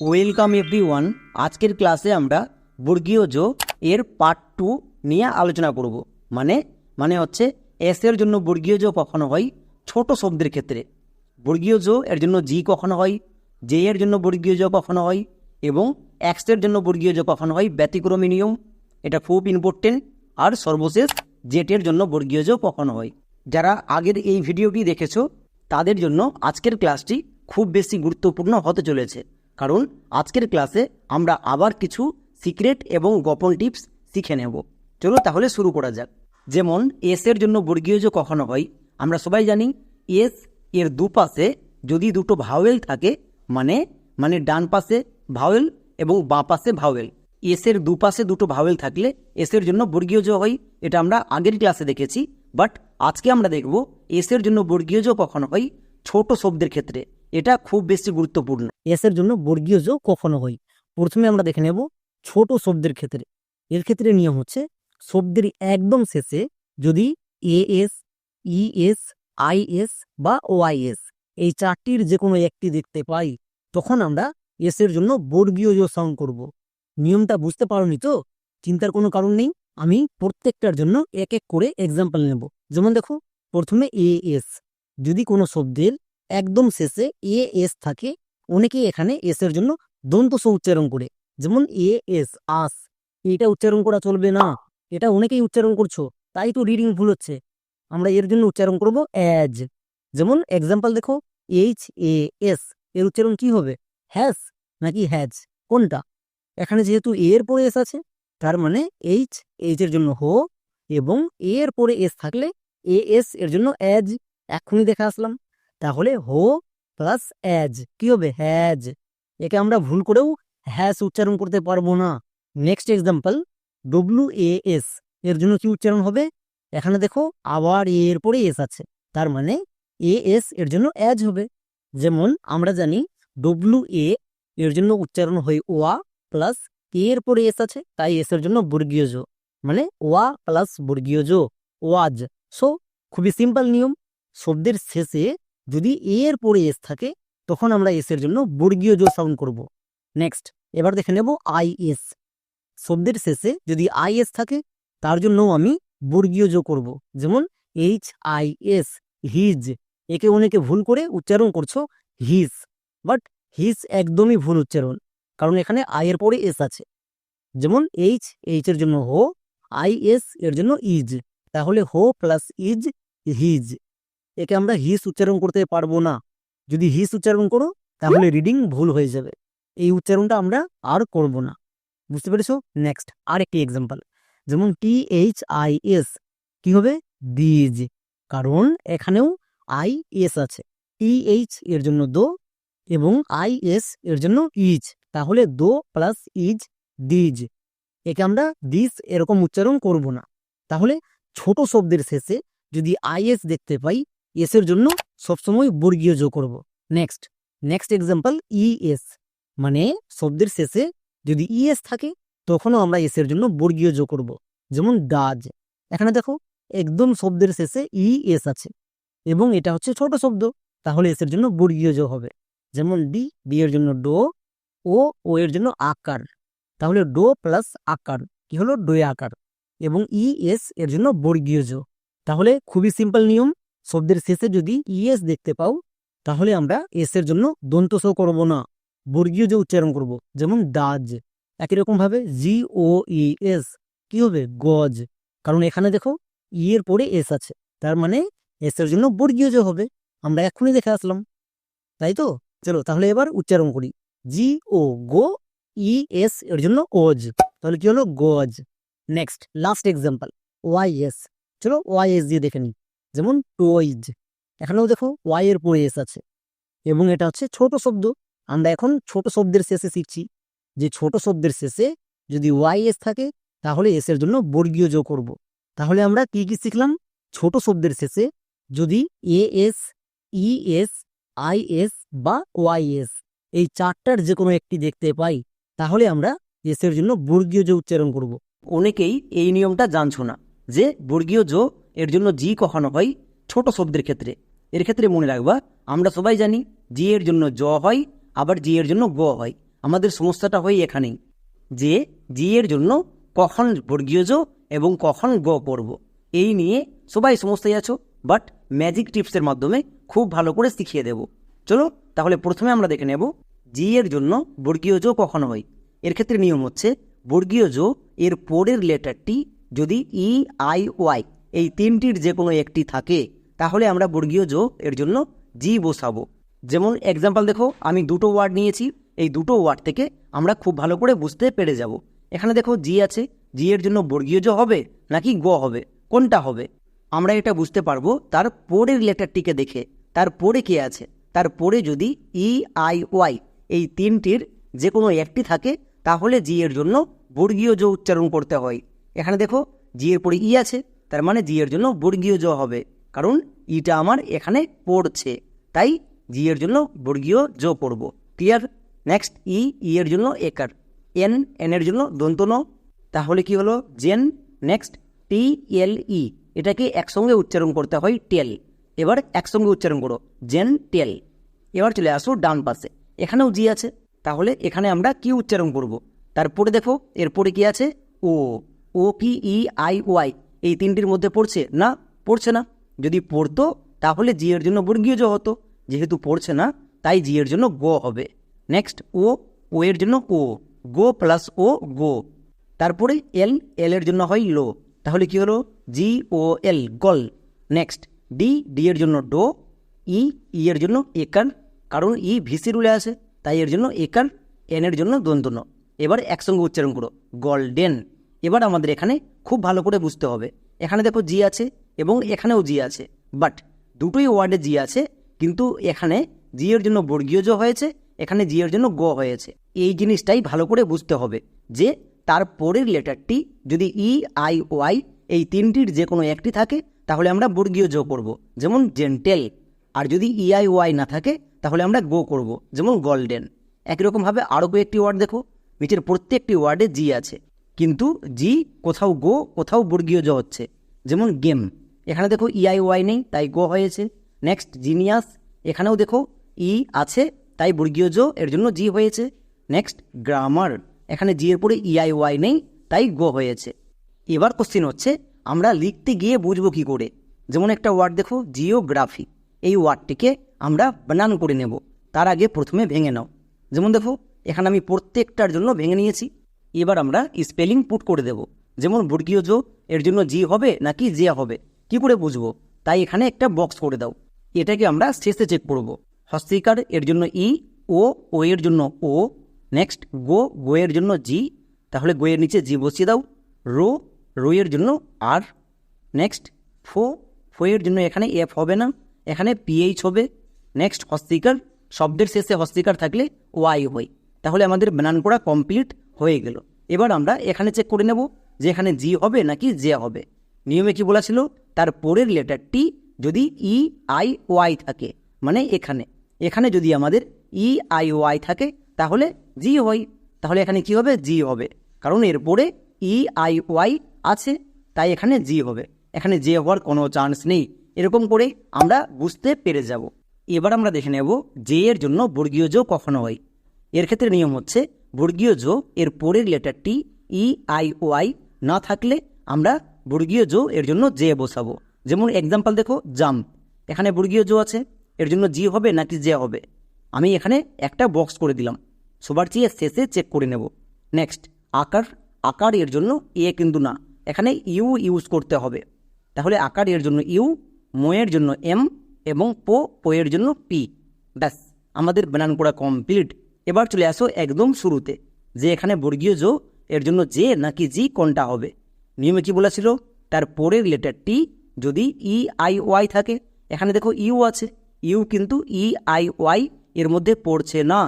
Welcome every one আজকের ক্লাসে আমরা বর্গীয় জো এর পার্ট টু নিয়ে আলোচনা করব। মানে মানে হচ্ছে এস এর জন্য বর্গীয় জো কখনো হয় ছোট শব্দের ক্ষেত্রে। বর্গীয় জো এর জন্য জি কখনো হয় জে এর জন্য বর্গীয় জো কখনো হয়, এবং এক্সের জন্য বর্গীয় জো কখনো হয় ব্যতিক্রমী নিয়ম। এটা খুব ইম্পর্টেন্ট আর সর্বশেষ জেটের জন্য বর্গীয় জো কখনো হয়। যারা আগের এই ভিডিওটি দেখেছ, তাদের জন্য আজকের ক্লাসটি খুব বেশি গুরুত্বপূর্ণ হতে চলেছে। কারণ আজকের ক্লাসে আমরা আবার কিছু সিক্রেট এবং গোপন টিপস শিখে নেব। চলো তাহলে শুরু করা যাক। যেমন, এস এর জন্য বর্গীয় যে কখনো হয়, আমরা সবাই জানি এস এর দুপাশে যদি দুটো ভাওয়েল থাকে মানে মানে ডান পাশে ভাওয়েল এবং বাঁ পাশে ভাওয়েল। এস এর দুপাশে দুটো ভাওয়েল থাকলে এস এর জন্য বর্গীয় জ হয়, এটা আমরা আগের ক্লাসে দেখেছি, বাট আজকে আমরা দেখব এস এর জন্য বর্গীয় জ কখনো হয়, ছোট শব্দের ক্ষেত্রে। এটা খুব বেশি গুরুত্বপূর্ণ। এস এর জন্য বর্গীয় যোগ কখনো হয়। প্রথমে আমরা দেখে নেব ছোট শব্দের ক্ষেত্রে। এর ক্ষেত্রে নিয়ম হচ্ছে শব্দের একদম শেষে যদি A S E S I S বা ওয়াই এস এই চারটির যে কোনো একটি দেখতে পাই, তখন আমরা এস এর জন্য বর্গীয় যোগ সং করব। নিয়মটা বুঝতে পারোনি তো? চিন্তার কোনো কারণ নেই। আমি প্রত্যেকটার জন্য এক এক করে এক্সাম্পল নেব। যেমন দেখো, প্রথমে এ এস যদি কোনো শব্দের একদম শেষে এ এস থাকে। অনেকেই এখানে এস এর জন্য দন্ত স উচ্চারণ করে। যেমন এ এস আস। এটা উচ্চারণ করা চলবে না। এটা অনেকেই উচ্চারণ করছ। তাই তো রিডিং ভুল হচ্ছে। আমরা এর জন্য উচ্চারণ করব অ্যাজ যেমন এক্সাম্পল দেখো এইচ এ এস এর উচ্চারণ কি হবে? হ্যাস নাকি হ্যাজ কোনটা? এখানে যেহেতু এর পরে এস আছে, তার মানে এইচ এইচ এর জন্য হো এবং এর পরে এস থাকলে এ এস এর জন্য অ্যাজ এখনই দেখে আসলাম। তাহলে হো প্লাস অ্যাজ। কি হবে? হ্যাজ। একে আমরা ভুল করেও হ্যাস উচ্চারণ করতে পারব না। Next example W A S. এর জন্য কি উচ্চারণ হবে? এখানে দেখো, আবার এর পরে এস আছে। তার মানে এ এস এর জন্য অ্যাজ হবে। যেমন আমরা জানি ডব্লু এ এর জন্য উচ্চারণ হয় ওয়া প্লাস এ এর পরে এস আছে, তাই এস এর জন্য বর্গীয় জো মানে ওয়া প্লাস বর্গীয় জো ওয়াজ। সো খুবই সিম্পল নিয়ম। শব্দের শেষে যদি এ এর পরে এস থাকে, তখন আমরা এস এর জন্য বর্গীয় জো সাউন্ড করব। নেক্সট এবার দেখে নেব আই এস শব্দের শেষে যদি আই এস থাকে, তার জন্য আমি বর্গীয় জো করব। যেমন এইচ আই এস হিজ একে অনেকে ভুল করে উচ্চারণ করছ হিজ বাট হিজ একদমই ভুল উচ্চারণ, কারণ এখানে আই এর পরে এস আছে। যেমন এইচ এইচ এর জন্য হো আই এস এর জন্য ইজ তাহলে হো প্লাস ইজ হিজ একে আমরা হিস উচ্চারণ করতে পারব না। যদি হিস উচ্চারণ করো, তাহলে রিডিং ভুল হয়ে যাবে। এই উচ্চারণটা আমরা আর করব না। বুঝতে পেরেছ? নেক্সট আর একটি এক্সাম্পল যেমন টি এইচ আই এস কি হবে? দিজ কারণ এখানেও আই এস আছে। টি এইচ এর জন্য দো এবং আই এস এর জন্য ইজ তাহলে দো প্লাস ইজ দিজ একে আমরা দিস এরকম উচ্চারণ করব না। তাহলে ছোট শব্দের শেষে যদি আইএস দেখতে পাই এস এর জন্য সবসময় বর্গীয় যোগ করব। নেক্সট নেক্সট এক্সাম্পল ইএস মানে শব্দের শেষে যদি ইএস থাকে, তখনও আমরা এস এর জন্য বর্গীয় যোগ করব। যেমন ডাজ। এখানে দেখো, একদম শব্দের শেষে ইএস আছে। এবং এটা হচ্ছে ছোট শব্দ, তাহলে এস এর জন্য বর্গীয় যোগ হবে। যেমন ডি ডি এর জন্য ডো, ও ও এর জন্য আকার। তাহলে ডো প্লাস আকার, কি হলো? ডোয়ে আকার। এবং ইএস এর জন্য বর্গীয় যোগ। তাহলে খুবই সিম্পল নিয়ম। শব্দের শেষে যদি ইএস দেখতে পাও, তাহলে আমরা এস এর জন্য দন্ত সো করব না, বর্গীয় যে উচ্চারণ করব, যেমন ডাজ একই রকম ভাবে জি ও ই এস, কি হবে? গজ। কারণ এখানে দেখো, ই এর পরে এস আছে, তার মানে এস এর জন্য বর্গীয় যে হবে, আমরা এক্ষুনি দেখে আসলাম। তাই তো? চলো, তাহলে এবার উচ্চারণ করি। জি ও গো ই এস এর জন্য ওজ। তাহলে কি হলো? গজ। Next, last example, Y S. চলো, ওয়াই এস দিয়ে দেখে নিই। যেমন টয়েজ এখানেও দেখো ওয়াই এর পরে এস আছে। এবং এটা হচ্ছে ছোট শব্দ। আমরা এখন ছোট শব্দের শেষে শিখছি যে ছোট শব্দের শেষে যদি ওয়াই এস থাকে, তাহলে এস এর জন্য বর্গীয় যোগ করব। তাহলে আমরা কি কি শিখলাম? ছোট শব্দের শেষে যদি A S E S I S বা ওয়াই এস এই চারটার যে কোনো একটি দেখতে পাই, তাহলে আমরা এস এর জন্য বর্গীয় যোগ উচ্চারণ করব। অনেকেই এই নিয়মটা জানছো না যে বর্গীয় জো এর জন্য জি কখনো হয় ছোট শব্দের ক্ষেত্রে। এর ক্ষেত্রে মনে রাখবা, আমরা সবাই জানি জি এর জন্য জ হয়, আবার জি এর জন্য গ হয়। আমাদের সমস্যাটা হয় এখানেই, যে জি এর জন্য কখন বর্গীয় জ এবং কখন গ পড়ব। এই নিয়ে সবাই সমস্যায় আছো বাট ম্যাজিক টিপসের মাধ্যমে খুব ভালো করে শিখিয়ে দেব। চলো, তাহলে প্রথমে আমরা দেখে নেব, জি এর জন্য বর্গীয় জো কখন হয়। এর ক্ষেত্রে নিয়ম হচ্ছে, বর্গীয় জো এর পরের লেটারটি যদি ই, আই, ওয়াই এই তিনটির যে কোনো একটি থাকে, তাহলে আমরা বর্গীয় জো এর জন্য জি বসাবো। যেমন এক্সাম্পল দেখো, আমি দুটো ওয়ার্ড নিয়েছি, এই দুটো ওয়ার্ড থেকে আমরা খুব ভালো করে বুঝতে পেরে যাব। এখানে দেখো জি আছে জি এর জন্য বর্গীয় জ হবে নাকি গ হবে, কোনটা হবে? আমরা এটা বুঝতে পারব তার পরের লেটারটিকে দেখে, তার পরে কে আছে? তার পরে যদি ই আই ওয়াই এই তিনটির যে কোনো একটি থাকে, তাহলে জি এর জন্য বর্গীয় জ উচ্চারণ করতে হয়। এখানে দেখো জি এর পরে ই আছে তার মানে জি এর জন্য বর্গীয় জ হবে। কারণ ইটা আমার এখানে পড়ছে, তাই জি এর জন্য বর্গীয় জ পড়ব। ক্লিয়ার নেক্সট ই ই এর জন্য একার। এন এন এর জন্য দন্ত ন। তাহলে কি হলো? জেন নেক্সট টি, এল, ই। এটাকে একসঙ্গে উচ্চারণ করতে হয় টেল। এবার একসঙ্গে উচ্চারণ করো, জেন, টেল। এবার চলে আসো ডান পাশে। এখানেও জি আছে। তাহলে এখানে আমরা কি উচ্চারণ করব? তারপরে দেখো, এরপরে কি আছে? O. O, P, E, I, Y. এই তিনটির মধ্যে পড়ছে? না পড়ছে না। যদি পড়তো, তাহলে জি এর জন্য বর্গীয় জ হতো। যেহেতু পড়ছে না, তাই জি এর জন্য গো হবে। নেক্সট ও ও এর জন্য ও গো প্লাস ও গো তারপরে এল এল এর জন্য হয় লো। তাহলে কি হলো? জি ও এল গল। নেক্সট ডি ডি এর জন্য ডো। ই ই এর জন্য একার কারণ ই ভিসি রুলে আছে তাই এর জন্য একার এন এর জন্য দন্তন এবার একসঙ্গে উচ্চারণ করো। গোল্ডেন এবার আমাদের এখানে খুব ভালো করে বুঝতে হবে। এখানে দেখো জি আছে এবং এখানেও জি আছে। বাট দুটোই ওয়ার্ডে জি আছে, কিন্তু এখানে জি এর জন্য বর্গীয় জ হয়েছে, এখানে জি এর জন্য গ হয়েছে। এই জিনিসটাই ভালো করে বুঝতে হবে যে তার পরের লেটারটি যদি ই আই ওয়াই এই তিনটির যে কোনো একটি থাকে, তাহলে আমরা বর্গীয় জ করব। যেমন জেন্টেল আর যদি ই আই ওয়াই না থাকে, তাহলে আমরা গো করব। যেমন গোল্ডেন একই রকমভাবে আরও কয়েকটি ওয়ার্ড দেখো, নিচের প্রত্যেকটি ওয়ার্ডে জি আছে। কিন্তু জি কোথাও গো, কোথাও বর্গীয় জ হচ্ছে। যেমন গেম। এখানে দেখো ইআই ওয়াই নেই, তাই গো হয়েছে। Next, genius. এখানেও দেখো ই আছে, তাই বর্গীয় জো, এর জন্য জি হয়েছে। Next, grammar. এখানে জি এর পরে ইআই ওয়াই নেই, তাই গো হয়েছে। এবার কোশ্চিন হচ্ছে, আমরা লিখতে গিয়ে বুঝব কি করে? যেমন একটা ওয়ার্ড দেখো জিওগ্রাফি এই ওয়ার্ডটিকে আমরা বানান করে নেব। তার আগে প্রথমে ভেঙে নাও। যেমন দেখো, এখানে আমি প্রত্যেকটার জন্য ভেঙে নিয়েছি। এবার আমরা স্পেলিং পুট করে দেব। যেমন বর্গীয় জো এর জন্য জি হবে নাকি জে হবে? কি করে বুঝব? তাই এখানে একটা বক্স করে দাও। এটাকে আমরা শেষে চেক করব। হস্তিকার এর জন্য ই, ও ও এর জন্য ও নেক্সট গো গো এর জন্য জি, তাহলে গো এর নিচে জি বসিয়ে দাও। রো রো এর জন্য আর নেক্সট ফো ফো এর জন্য এখানে এফ হবে না, এখানে পিএইচ হবে। নেক্সট হস্তিকার শব্দের শেষে হস্তিকার থাকলে ওয়াই হয়। তাহলে আমাদের বানান করা কমপ্লিট হয়ে গেল। এবার আমরা এখানে চেক করে নেব যে এখানে জি হবে নাকি জে হবে। নিয়মে কি বলা ছিল তার পরের লেটারটি যদি ই আই ওয়াই থাকে মানে এখানে। এখানে যদি আমাদের ই আই ওয়াই থাকে, তাহলে জি হয়। তাহলে এখানে কি হবে? জি হবে। কারণ এরপরে ই আই ওয়াই আছে, তাই এখানে জি হবে। এখানে জে হওয়ার কোনো চান্স নেই। এরকম করে আমরা বুঝতে পেরে যাব। এবার আমরা দেখে নেব জে এর জন্য বর্গীয় জো কখনো হয়। এর ক্ষেত্রে নিয়ম হচ্ছে বর্গীয় জো এর পরের লেটারটি ই আই ও আই না থাকলে আমরা বর্গীয় জো এর জন্য জে বসাবো। যেমন এক্সাম্পল দেখো জাম্প এখানে বর্গীয় জো আছে, এর জন্য জি হবে নাকি জে হবে? আমি এখানে একটা বক্স করে দিলাম। সবার চেয়ে শেষে চেক করে নেব। নেক্সট আকার। আকার এর জন্য এ কিন্তু না। এখানে ইউ ইউজ করতে হবে। তাহলে আকার এর জন্য ইউ মোয়ের জন্য এম এবং পো পোয়ের জন্য পি ব্যাস, আমাদের বানান করা কমপ্লিট এবার চলে আসো একদম শুরুতে, যে এখানে বর্গীয় জো এর জন্য যে নাকি জি কোনটা হবে? নিয়মে কি বলেছিল? তার পরের লেটারটি যদি ই, আই, ওয়াই থাকে, এখানে দেখো ইউ আছে, ইউ কিন্তু ই, আই, ওয়াই এর মধ্যে পড়ছে না।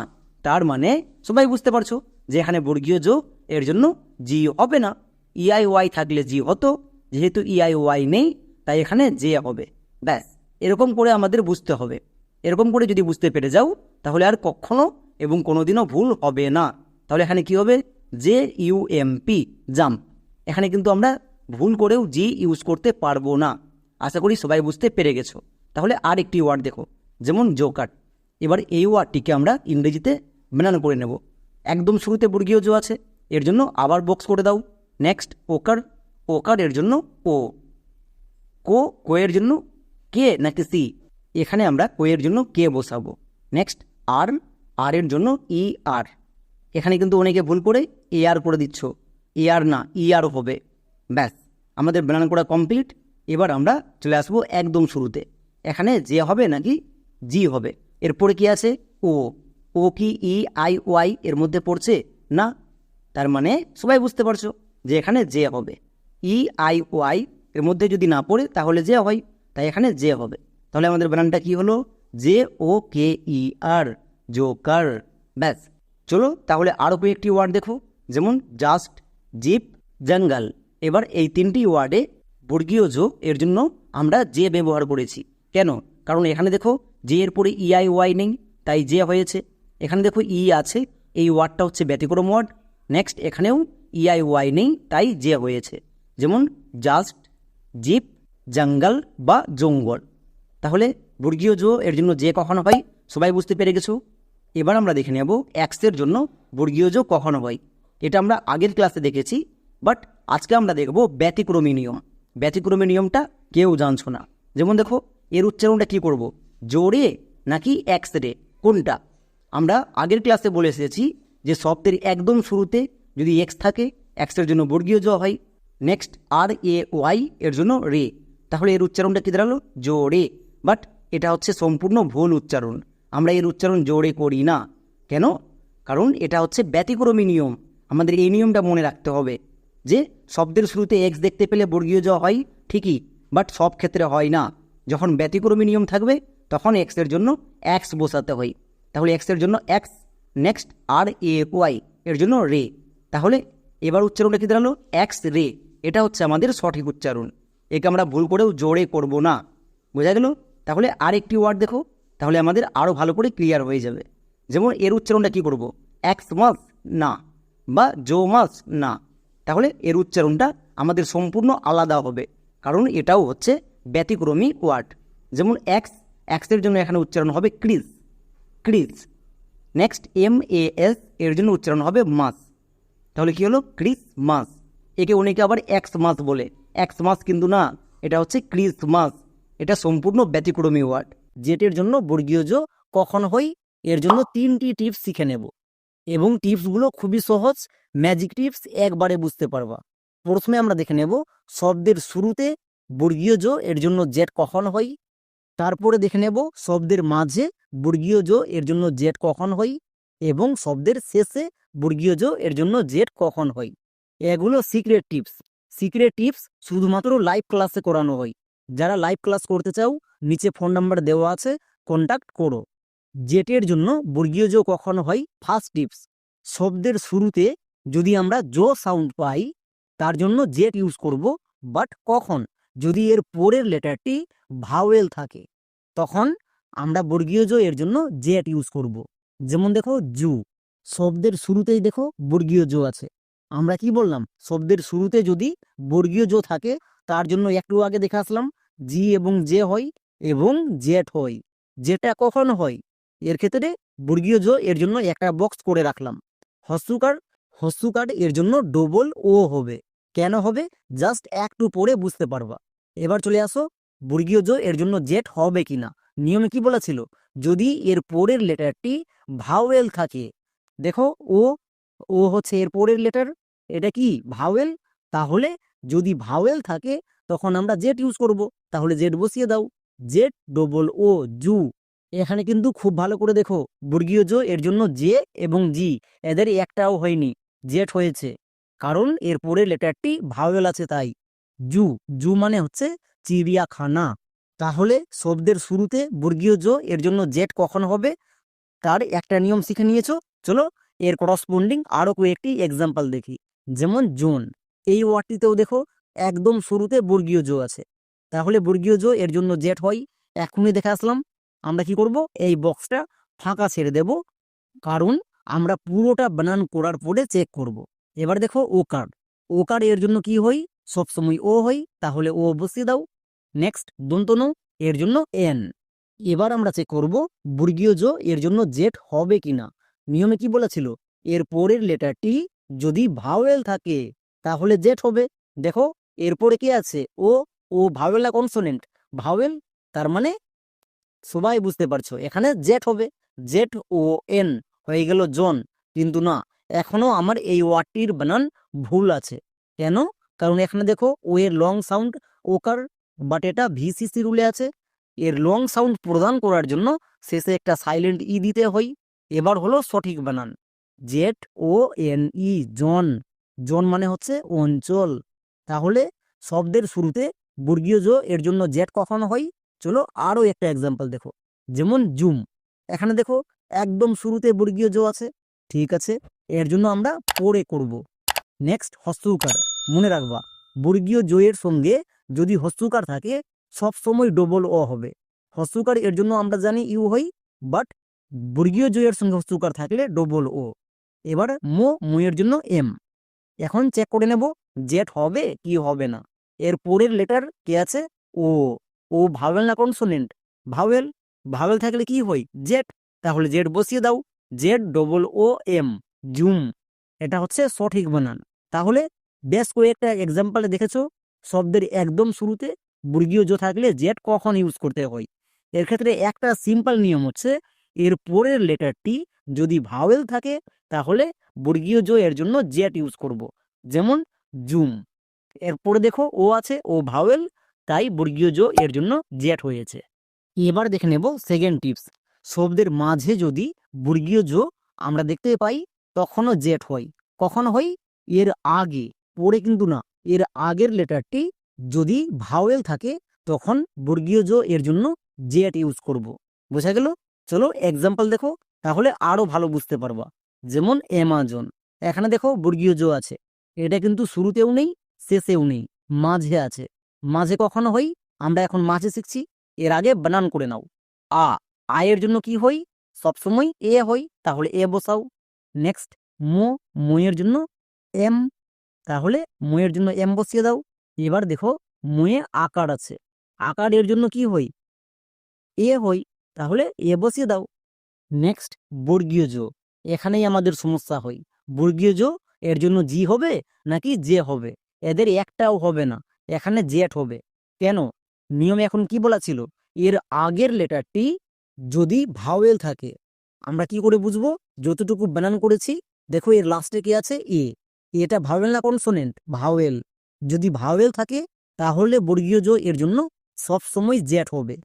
তার মানে সবাই বুঝতে পারছ যে এখানে বর্গীয় জো এর জন্য জি হবে না। ই, আই, ওয়াই থাকলে জি হতো, যেহেতু ই, আই, ওয়াই নেই, তাই এখানে জে হবে। ব্যাস, এরকম করে আমাদের বুঝতে হবে। এরকম করে যদি বুঝতে পেরে যাও, তাহলে আর কখনো এবং কোনোদিনও ভুল হবে না। তাহলে এখানে কি হবে? J U M P jump এখানে কিন্তু আমরা ভুল করেও জি ইউজ করতে পারব না। আশা করি সবাই বুঝতে পেরে গেছো। তাহলে আর একটি ওয়ার্ড দেখো, যেমন জোকার। এবার এই ওয়ার্ডটিকে আমরা ইংরেজিতে বানান করে নেব। একদম শুরুতে বর্গীয় জো আছে, এর জন্য আবার বক্স করে দাও। নেক্সট, ওকার। ওকার এর জন্য ও। কো কোয়ের জন্য কে, নাকি সি? এখানে আমরা কোয়ের জন্য কে বসাবো। নেক্সট, আর। আর এর জন্য ই আর এখানে কিন্তু অনেকে ভুল করে এ আর করে দিচ্ছ। এ আর না ই আর হবে। ব্যাস, আমাদের বানান করা কমপ্লিট এবার আমরা চলে আসব একদম শুরুতে। এখানে যে হবে নাকি জি হবে? এরপরে কি আছে? ও ও কি ই আই ওয়াই এর মধ্যে পড়ছে না? তার মানে সবাই বুঝতে পারছ যে এখানে যে হবে। ই আই ওয়াই এর মধ্যে যদি না পড়ে তাহলে যে হয়। তাই এখানে যে হবে। তাহলে আমাদের বানানটা কি হলো? J O K E R joker. ব্যাস। চলো তাহলে আরও কয়েকটি ওয়ার্ড দেখো। যেমন জাস্ট জিপ জঙ্গল এবার এই তিনটি ওয়ার্ডে বর্গীয় জো এর জন্য আমরা যে ব্যবহার করেছি। কেন? কারণ এখানে দেখো, যে এর পরে ইআই ওয়াই নেই, তাই যে হয়েছে। এখানে দেখো ই আছে, এই ওয়ার্ডটা হচ্ছে ব্যতিক্রম ওয়ার্ড নেক্সট এখানেও ইআই ওয়াই নেই, তাই যে হয়েছে। যেমন জাস্ট জিপ জঙ্গল বা জঙ্গল। তাহলে বর্গীয় জো এর জন্য যে কখনো হয়, সবাই বুঝতে পেরে গেছো? এবার আমরা দেখে নেব এক্সের জন্য বর্গীয় জো কখনো হয়। এটা আমরা আগের ক্লাসে দেখেছি বাট আজকে আমরা দেখব ব্যতিক্রমী নিয়ম। ব্যতিক্রমী নিয়মটা কেউ জানছো না। যেমন দেখো, এর উচ্চারণটা কি করব? জোরে নাকি এক্স রে কোনটা? আমরা আগের ক্লাসে বলে এসেছি যে শব্দের একদম শুরুতে যদি এক্স থাকে এক্সের জন্য বর্গীয় জ হয়। নেক্সট আর এ ওয়াই এর জন্য রে। তাহলে এর উচ্চারণটা কি দাঁড়াল? জোরে। বাট এটা হচ্ছে সম্পূর্ণ ভুল উচ্চারণ। আমরা এর উচ্চারণ জোরে করি না। কেন? কারণ এটা হচ্ছে ব্যতিক্রমী নিয়ম। আমাদের এই নিয়মটা মনে রাখতে হবে যে শব্দের শুরুতে এক্স দেখতে পেলে বর্গীয় জ হয় ঠিকই বাট সব ক্ষেত্রে হয় না। যখন ব্যতিক্রমী নিয়ম থাকবে, তখন এক্সের জন্য এক্স বসাতে হয়। তাহলে এক্সের জন্য X next R A Y এর জন্য রে। তাহলে এবার উচ্চারণটা কি দাঁড়াল? X ray. এটা হচ্ছে আমাদের সঠিক উচ্চারণ। একে আমরা ভুল করেও জোরে করব না। বোঝা গেল? তাহলে আর একটি ওয়ার্ড দেখো। তাহলে আমাদের আরও ভালো করে ক্লিয়ার হয়ে যাবে। যেমন এর উচ্চারণটা কি করব? এক্স মাস না বা জো মাস না। তাহলে এর উচ্চারণটা আমাদের সম্পূর্ণ আলাদা হবে, কারণ এটাও হচ্ছে ব্যতিক্রমী ওয়ার্ড যেমন এক্স এক্সের জন্য এখানে উচ্চারণ হবে ক্রিজ ক্রিজ নেক্সট এম এ এস এর জন্য উচ্চারণ হবে মাস তাহলে কি হলো? ক্রিস মাস একে অনেকে আবার এক্স মাস বলে। এক্স মাস কিন্তু না, এটা হচ্ছে ক্রিস মাস এটা সম্পূর্ণ ব্যতিক্রমী ওয়ার্ড জেটের জন্য বর্গীয় কখন হই, এর জন্য তিনটি টিপস শিখে নেব। এবং টিপসগুলো খুবই সহজ ম্যাজিক টিপস একবারে বুঝতে পারবা। প্রথমে আমরা দেখে নেব শব্দের শুরুতে বর্গীয় জো, এর জন্য জেট কখন হই। তারপরে দেখে নেব শব্দের মাঝে বর্গীয় জো, এর জন্য জেট কখন হই। এবং শব্দের শেষে বর্গীয় জো, এর জন্য জেট কখন হই। এগুলো সিক্রেট টিপস সিক্রেট টিপস শুধুমাত্র লাইভ ক্লাসে করানো হয় যারা লাইভ ক্লাস করতে চাও, নিচে ফোন নাম্বার দেওয়া আছে কন্ট্যাক্ট করো। জেটের জন্য বর্গীয় জো কখন হয় ফার্স্ট টিপস শব্দের শুরুতে যদি আমরা জো সাউন্ড পাই, তার জন্য জেট ইউজ করব বাট কখন? যদি এর পরের লেটারটি ভাওয়েল থাকে, তখন আমরা বর্গীয় জো এর জন্য জেট ইউজ করব। যেমন দেখো জু শব্দের শুরুতেই দেখো বর্গীয় জো আছে। আমরা কি বললাম? শব্দের শুরুতে যদি বর্গীয় জো থাকে তার জন্য একটু আগে দেখে আসলাম, জি এবং জে হয় এবং জেট হয়। যেটা কখন হয়? এর ক্ষেত্রে বর্গীয় জো এর জন্য একটা বক্স করে রাখলাম। হস্যকার হস্যকার এর জন্য ডবল ও হবে। কেন হবে? জাস্ট একটু পরে বুঝতে পারবা। এবার চলে আসো, বর্গীয় জো এর জন্য জেট হবে কিনা? নিয়মে কি বলেছিল যদি এর পরের লেটারটি ভাওয়েল থাকে, দেখো ও ও হচ্ছে এর পরের লেটার, এটা কি? ভাওয়েল? তাহলে যদি ভাওয়েল থাকে, তখন আমরা জেট ইউজ করব। তাহলে জেড বসিয়ে দাও। Z double O zoo. এখানে কিন্তু খুব ভালো করে দেখো, বর্গীয় জো এর জন্য জে এবং জি এদের একটাও হয়নি জেট হয়েছে। কারণ এর পরের লেটারটি ভাওয়েল আছে তাই। জু জু মানে হচ্ছে চিড়িয়াখানা। তাহলে শব্দের শুরুতে বর্গীয় জো এর জন্য জেট কখন হবে? তার একটা নিয়ম শিখে নিয়েছো। চলো এর করসপন্ডিং আরও কয়েকটি এক্সাম্পল দেখি। যেমন জোন। এই ওয়ার্ডটিতেও দেখো একদম শুরুতে বর্গীয় জো আছে। তাহলে বর্গীয় জো এর জন্য জেট হয়। এখনই দেখে আসলাম। আমরা কি করব? এই বক্সটা ফাঁকা ছেড়ে দেব। কারণ আমরা পুরোটা বানান করার পরে চেক করব। এবার দেখো ও কার্ড। ও কার্ড এর জন্য কি হই সবসময় ও হই তাহলে ও বসিয়ে দাও। নেক্সট দন্তনু এর জন্য এন। এবার আমরা চেক করব বর্গীয় জো এর জন্য জেট হবে কিনা। নিয়মে কি বলেছিল? এর পরের লেটারটি যদি ভাওয়েল থাকে তাহলে জেট হবে। দেখো, এরপরে কি আছে? O O vowel consonant? Vowel, তার মানে সবাই বুঝতে পারছ, এখানে জেট হবে। জেট ও এন হয়ে গেল জন, কিন্তু না, এখনও আমার এই ওয়ার্ডটির বানান ভুল আছে। কেন? কারণ এখানে দেখো, ও এর লং সাউন্ড, ওকার বাট এটা ভিসিসি রুলে আছে। এর লং সাউন্ড প্রদান করার জন্য শেষে একটা সাইলেন্ট ই দিতে হয়। এবার হলো সঠিক বানান। জেট ও এন ই, জন। জন মানে হচ্ছে অঞ্চল। তাহলে শব্দের শুরুতে বর্গীয় জো, এর জন্য জেট কখন হয়? চলো আরও একটা এক্সাম্পল দেখো। যেমন জুম। এখানে দেখো একদম শুরুতে বর্গীয় জো আছে, ঠিক আছে? এর জন্য আমরা পরে করব। নেক্সট হস্তুকার। মনে রাখবা, বর্গীয় জয়ের সঙ্গে যদি হস্তুকার থাকে, সব সময় ডবল ও হবে। হস্তুকার এর জন্য আমরা জানি ইউ হই বাট বর্গীয় জয়ের সঙ্গে হস্তুকার থাকলে ডবল ও এবার মো মুয়ের জন্য এম এখন চেক করে নেব জেট হবে কি হবে না। এর পরের লেটার কে আছে? ও। ও ভাওয়েল না কনসোনেন্ট ভাওয়েল ভাওয়েল থাকলে কি হয়? জেট তাহলে জেড বসিয়ে দাও। Z double O M zoom. এটা হচ্ছে সঠিক বানান। তাহলে বেশ কয়েকটা এক্সাম্পলে দেখেছ? শব্দের একদম শুরুতে বর্গীয় জো থাকলে জেড কখন ইউজ করতে হয়? এর ক্ষেত্রে একটা সিম্পল নিয়ম হচ্ছে এর পরের লেটারটি যদি ভাওয়েল থাকে, তাহলে বর্গীয় জো এর জন্য জেট ইউজ করব। যেমন জুম। এরপরে দেখো ও আছে, ও ভাওয়েল, তাই বর্গীয় জো এর জন্য জেট হয়েছে। এবার দেখে নেব সেকেন্ড টিপস। শব্দের মাঝে যদি বর্গীয় জো আমরা দেখতে পাই, তখনও জেট হয়। কখন হয়, এর আগে, পরে কিন্তু না। এর আগের লেটারটি যদি ভাওয়েল থাকে, তখন বর্গীয় জো এর জন্য জেট ইউজ করব। বোঝা গেল? চলো এক্সাম্পল দেখো, তাহলে আরও ভালো বুঝতে পারবা। যেমন অ্যামাজন এখানে দেখো বর্গীয় জো আছে। এটা কিন্তু শুরুতেও নেই, শেষেও নেই, মাঝে আছে। মাঝে কখনো হই আমরা এখন মাঝে শিখছি, এর আগে বানান করে নাও। আ আয়ের জন্য কি হই সবসময় এ হই তাহলে এ বসাও। নেক্সট মো ময়ের জন্য এম, তাহলে ময়ের জন্য এম বসিয়ে দাও। এবার দেখো ময়ে আকার আছে। আকার এর জন্য কি হই এ হই তাহলে এ বসিয়ে দাও। নেক্সট বর্গীয় জো এখানেই আমাদের সমস্যা হয়। বর্গীয় জো এর জন্য জি হবে নাকি জে হবে? এদের একটাও হবে না, এখানে জেট হবে। কেন? নিয়মে এখন কি বলা ছিল? এর আগের লেটারটি যদি ভাওয়েল থাকে, আমরা কি করে বুঝব? যতটুকু বানান করেছি, দেখো এর লাস্টে কি আছে? এ। এটা ভাওয়েল না কনসোনেন্ট ভাওয়েল। যদি ভাওয়েল থাকে, তাহলে বর্গীয় জো এর জন্য সব সময় জেট হবে।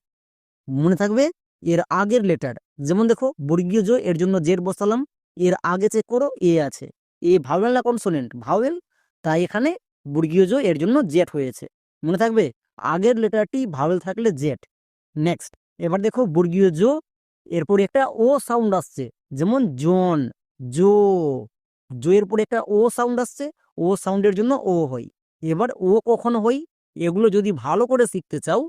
মনে থাকবে? এর আগের লেটার যেমন দেখো, বর্গীয় জো এর জন্য জেট বসালাম, এর আগে চেক করো, এ আছে। এ ভাওয়েল না কনসোনেন্ট ভাওয়েল তাই এখানে বর্গীয় জো এর জন্য জেট হয়েছে। মনে থাকবে? আগের লেটারটি ভাওয়েল থাকলে জেট। নেক্সট এবার দেখো, বর্গীয় জো এরপর একটা ও সাউন্ড আসছে। যেমন, জন জো জো এর পরে একটা ও সাউন্ড আসছে। ও সাউন্ডের জন্য ও হয়। এবার ও কখন হই এগুলো যদি ভালো করে শিখতে চাও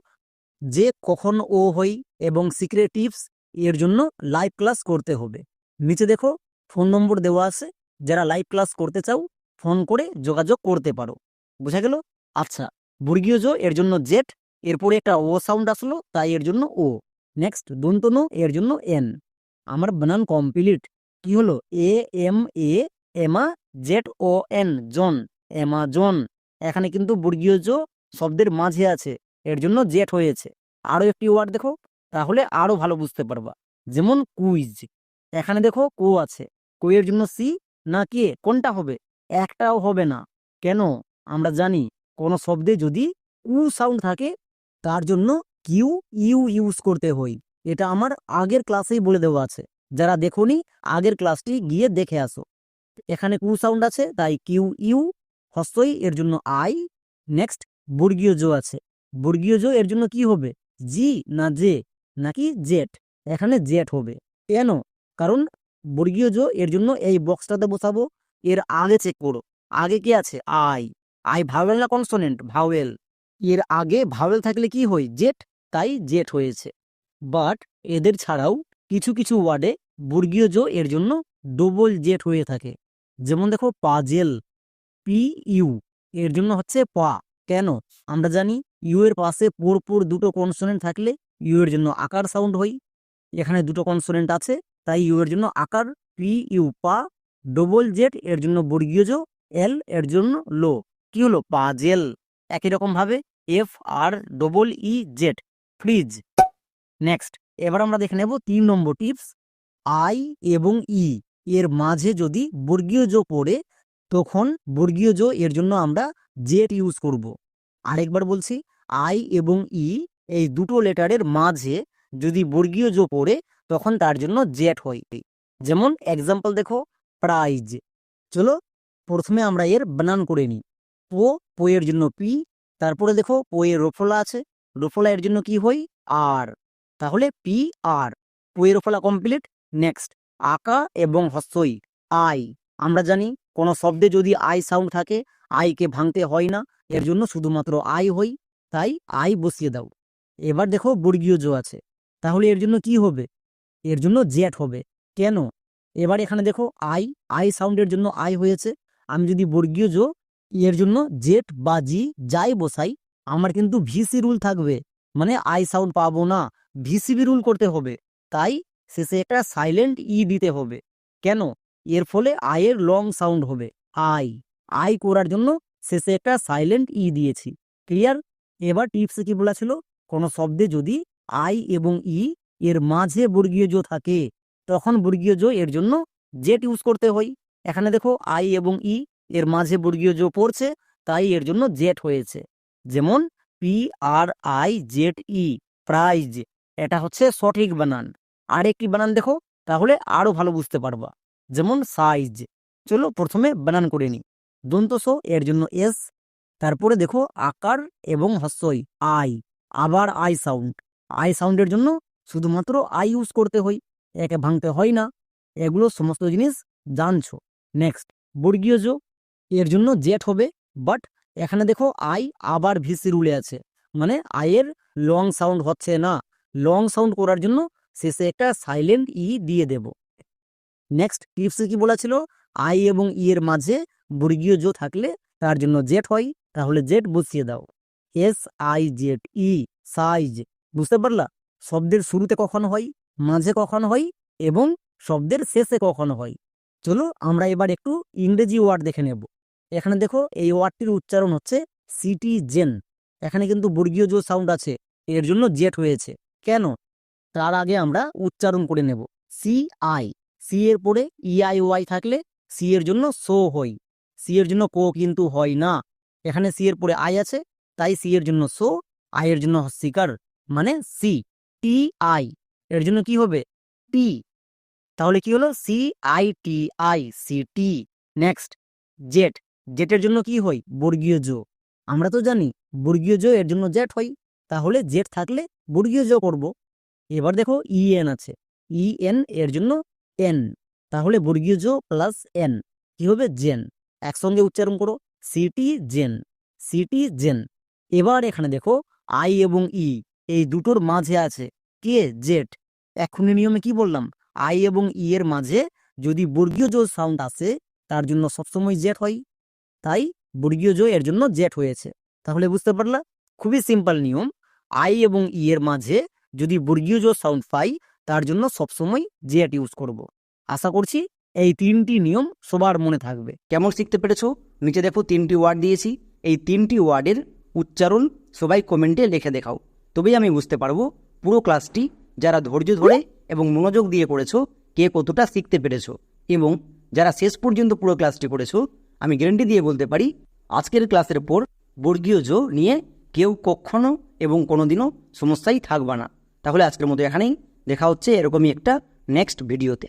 যে কখন ও হই এবং সিক্রেট টিপস এর জন্য লাইভ ক্লাস করতে হবে। নিচে দেখো ফোন নম্বর দেওয়া আছে, যারা লাইভ ক্লাস করতে চাও ফোন করে যোগাযোগ করতে পারো। বোঝা গেল? আচ্ছা বর্গীয় জো এর জন্য জেট এরপরে একটা ও সাউন্ড আসলো, তাই এর জন্য ও নেক্সট দন্তনো এর জন্য এন আমার বানান কমপ্লিট কি হলো? এ এম এ এমা জেড ও এন জন এমাজন এখানে কিন্তু বর্গীয় জো শব্দের মাঝে আছে। এর জন্য জেট হয়েছে। আরও একটি ওয়ার্ড দেখো, তাহলে আরও ভালো বুঝতে পারবা। যেমন কুইজ। এখানে দেখো কো আছে। কোয়ের জন্য সি না কে? কোনটা হবে? একটাও হবে না। কেন? আমরা জানি। কোনো শব্দে যদি কু সাউন্ড থাকে, তার জন্য কিউ ইউ ইউজ করতে হয়। এটা আমার আগের ক্লাসেই বলে দেওয়া আছে। যারা দেখোনি, আগের ক্লাসটি গিয়ে দেখে আসো। এখানে কু সাউন্ড আছে, তাই কিউ ইউ হস্তই এর জন্য আই নেক্সট বর্গীয় জো আছে। বর্গীয় জো এর জন্য কি হবে? জি না জে নাকি জেট এখানে জেট হবে। কেন? কারণ বর্গীয় জো এর জন্য এই বক্সটাতে বসাবো। এর আগে চেক করো। আগে কি আছে? আই। আই ভাওয়েল না কনসোনেন্ট ভাওয়েল। এর আগে ভাওয়েল থাকলে কি হয়? জেট তাই জেট হয়েছে। বাট এদের ছাড়াও কিছু কিছু ওয়ার্ডে বর্গীয় জো এর জন্য ডবল জেট হয়ে থাকে। যেমন দেখো পাজেল, পি ইউ, এর জন্য হচ্ছে পা। কেন? আমরা জানি ইউ এর পাশে পরপর দুটো কনসোনেন্ট থাকলে ইউ এর জন্য আকার সাউন্ড হয়। এখানে দুটো কনসোনেন্ট আছে, তাই ইউ এর জন্য আকার পি ইউ পা ডবল জেড এর জন্য বর্গীয় এল এর জন্য লো। কি হলো? পাজেল একই রকম ভাবে F R double E Z freeze next এবার আমরা দেখে নেব তিন নম্বর টিপস আই এবং ই এর মাঝে যদি বর্গীয় জো পড়ে তখন বর্গীয় জো এর জন্য আমরা জেড ইউজ করব। আরেকবার বলছি, আই এবং ই এই দুটো লেটারের মাঝে যদি বর্গীয় জো পড়ে, তখন তার জন্য জেট হয়। যেমন এক্সাম্পল দেখো, প্রাইজ। চলো, প্রথমে আমরা এর বানান করে নিই। পো, পোয়ের জন্য পি, তারপরে দেখো পোয়ের রোফলা আছে। রোফলা এর জন্য কি হয়? আর। তাহলে পি, আর। পোয়ের রোফলা কমপ্লিট নেক্সট আকা এবং হস্যই আই। আমরা জানি কোনো শব্দে যদি আই সাউন্ড থাকে আইকে ভাঙতে হয় না। এর জন্য শুধুমাত্র আই হই, তাই আই বসিয়ে দাও। এবার দেখো বর্গীয় জো আছে। তাহলে এর জন্য কি হবে? এর জন্য জেট হবে। কেন? এবার এখানে দেখো আই আই সাউন্ডের জন্য আই হয়েছে। আমি যদি বর্গীয় জো, এর জন্য জেট বা জি যাই বসাই, আমার কিন্তু ভিসি রুল থাকবে। মানে আই সাউন্ড পাবো না। ভিসিবি রুল করতে হবে। তাই শেষে একটা সাইলেন্ট ই দিতে হবে। কেন? এর ফলে আয়ের লং সাউন্ড হবে। আই আই করার জন্য শেষে একটা সাইলেন্ট ই দিয়েছি। ক্লিয়ার এবার টিপসে কি বলা ছিল? কোনো শব্দে যদি আই এবং ই এর মাঝে বর্গীয় জো থাকে, তখন বর্গীয় জো এর জন্য জেট ইউজ করতে হয়। এখানে দেখো আই এবং ই এর মাঝে বর্গীয় জো পড়ছে, তাই এর জন্য জেট হয়েছে। যেমন P R I Z E prize এটা হচ্ছে সঠিক বানান। আর একটি বানান দেখো, তাহলে আরও ভালো বুঝতে পারবা। যেমন সাইজ চলো প্রথমে বানান করে নিই। দন্তস এর জন্য এস তারপরে দেখো আকার এবং হস্যই আই আবার আই সাউন্ড আই সাউন্ডের জন্য শুধুমাত্র আই ইউজ করতে হয়, একে ভাঙতে হয় না, এগুলো সমস্ত জিনিস জানছো। নেক্সট বর্গীয় জো এর জন্য জেট হবে বাট এখানে দেখো আই আবার ভিসি রুলে আছে মানে আয়ের লং সাউন্ড হচ্ছে না। লং সাউন্ড করার জন্য শেষে একটা সাইলেন্ট ই দিয়ে দেব। নেক্সট টিপসে কি বলা ছিল? আই এবং ই এর মাঝে বর্গীয় জো থাকলে তার জন্য জেট হয়, তাহলে জেট বসিয়ে দাও। S I Z E size বুঝতে পারলা? শব্দের শুরুতে কখন হয়, মাঝে কখন হয় এবং শব্দের শেষে কখন হয়। চলো আমরা এবার একটু ইংরেজি ওয়ার্ড দেখে নেব। এখানে দেখো, এই ওয়ার্ডটির উচ্চারণ হচ্ছে সিটিজেন এখানে কিন্তু বর্গীয় জো সাউন্ড আছে, এর জন্য জেট হয়েছে। কেন? তার আগে আমরা উচ্চারণ করে নেব। সি আই সি এর পরে ইআই ওয়াই থাকলে সি এর জন্য সো হই সি এর জন্য কো কিন্তু হয় না। এখানে সি এর পরে আই আছে, তাই সি এর জন্য সো আই এর জন্য শিকার মানে সি টি আই এর জন্য কি হবে? টি তাহলে কি হলো? C I T I C T next Z জেটের জন্য কি হয়? বর্গীয় জো আমরা তো জানি, বর্গীয় জো এর জন্য জেট হয়। তাহলে জেট থাকলে বর্গীয় জো করব। এবার দেখো ইএন আছে। ইএন এর জন্য এন তাহলে বর্গীয় জো প্লাস এন কি হবে? জেন একসঙ্গে উচ্চারণ করো। সিটি জেন সিটি জেন এবার এখানে দেখো আই এবং ই এই দুটোর মাঝে আছে। কে জেট এখনই নিয়মে কি বললাম? আই এবং ই এর মাঝে যদি বর্গীয় জো সাউন্ড আসে, তার জন্য সবসময় জেট হয়। তাই বর্গীয় জো এর জন্য জেট হয়েছে। তাহলে বুঝতে পারলা? খুবই সিম্পল নিয়ম। আই এবং ই এর মাঝে যদি বর্গীয় জো সাউন্ড পাই তার জন্য সবসময় জেট ইউজ করব। আশা করছি এই তিনটি নিয়ম সবার মনে থাকবে। কেমন শিখতে পেরেছ? নিচে দেখো তিনটি ওয়ার্ড দিয়েছি। এই তিনটি ওয়ার্ডের উচ্চারণ সবাই কমেন্টে লিখে দেখাও। তবেই আমি বুঝতে পারব পুরো ক্লাসটি যারা ধৈর্য ধরে এবং মনোযোগ দিয়ে করেছ, কে কতটা শিখতে পেরেছ। এবং যারা শেষ পর্যন্ত পুরো ক্লাসটি করেছ, আমি গ্যারেন্টি দিয়ে বলতে পারি, আজকের ক্লাসের পর বর্গীয় জো নিয়ে কেউ কখনো এবং কোনোদিনও সমস্যাই থাকবে না। তাহলে আজকের মতো এখানেই। দেখা হচ্ছে এরকমই একটা নেক্সট ভিডিওতে